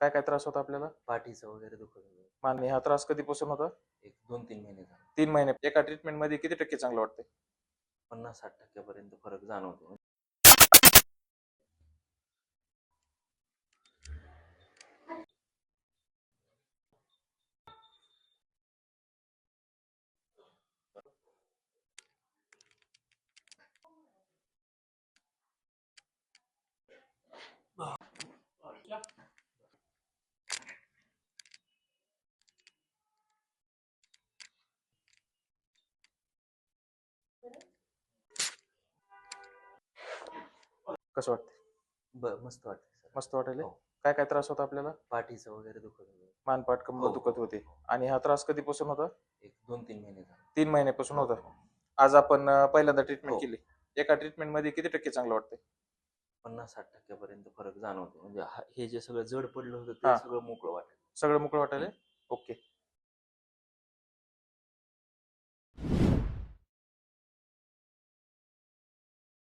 काय काय त्रास होता आपल्याला? पाठीचं वगैरे दुखत होतं. मान्य हा त्रास कधीपासून होता? एक दोन तीन महिने झाले. तीन महिने. एका ट्रीटमेंटमध्ये किती टक्के चांगलं वाटतंय? पन्नास साठ टक्क्यापर्यंत फरक जाणवतो. कसं वाटतंय? ब मस्त वाटतं सर. मस्त वाटायला हो. काय काय त्रास होता आपल्याला? पाठीचं वगैरे दुखत होतं. मानपाट कंबर हो, दुखत हो, होते. हो. आणि हा त्रास कधीपासून होता? एक दोन तीन महिने झाले. तीन महिन्यापासून होता. आज आपण अं, पहिल्यांदा ट्रीटमेंट हो. केली. एका ट्रीटमेंटमध्ये किती टक्के चांगलं वाटतंय? पन्नास साठ टक्क्यापर्यंत फरक जाणवतो म्हणजे हा- हे जे सगळं जड पडलं होतं हा. ते सगळं मोकळं वाटत सगळं मोकळं वाटायला ओके.